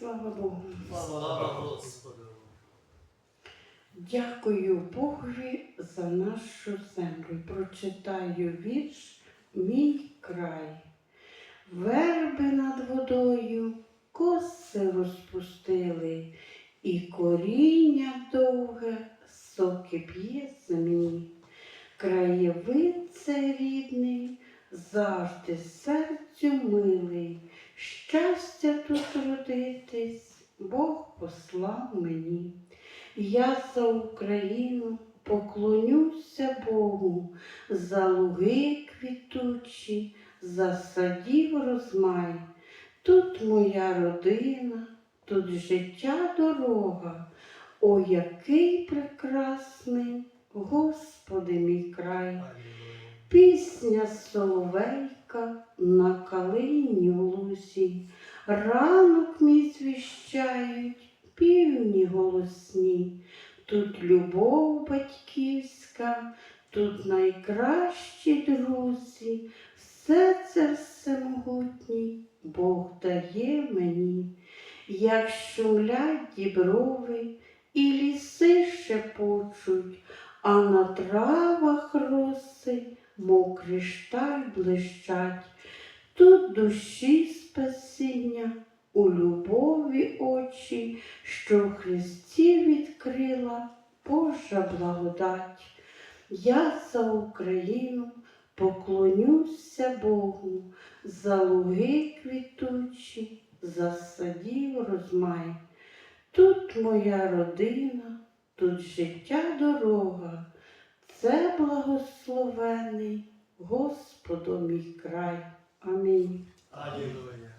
Слава Богу. Слава Господу. Дякую Богові за нашу землю. Прочитаю вірш Мій край. Верби над водою коси розпустили, і коріння довге соки п'є землі. Краєвид це рідний, завжди серцю милий. Щастя тут родитись, Бог послав мені. Я за Україну поклонюся Богу, за луги квітучі, за садів розмай. Тут моя родина, тут життя дорога. О, який прекрасний, Господи мій край. Пісня соловейка на калині в лузі, ранок мій звіщають півні голосні. Тут любов батьківська, тут найкращі друзі, все це всемогутній Бог дає мені, як шумлять діброви і ліси шепочуть, а на травах роси, мов кришталь блищать. Тут душі спасіння, у любові очі, що в Христі відкрила Божа благодать. Я за Україну поклонюся Богу, за луги квітучі, за садів розмай. Тут моя родина, тут життя дорога, це благословений Господом мій край. Амінь. Алілуя.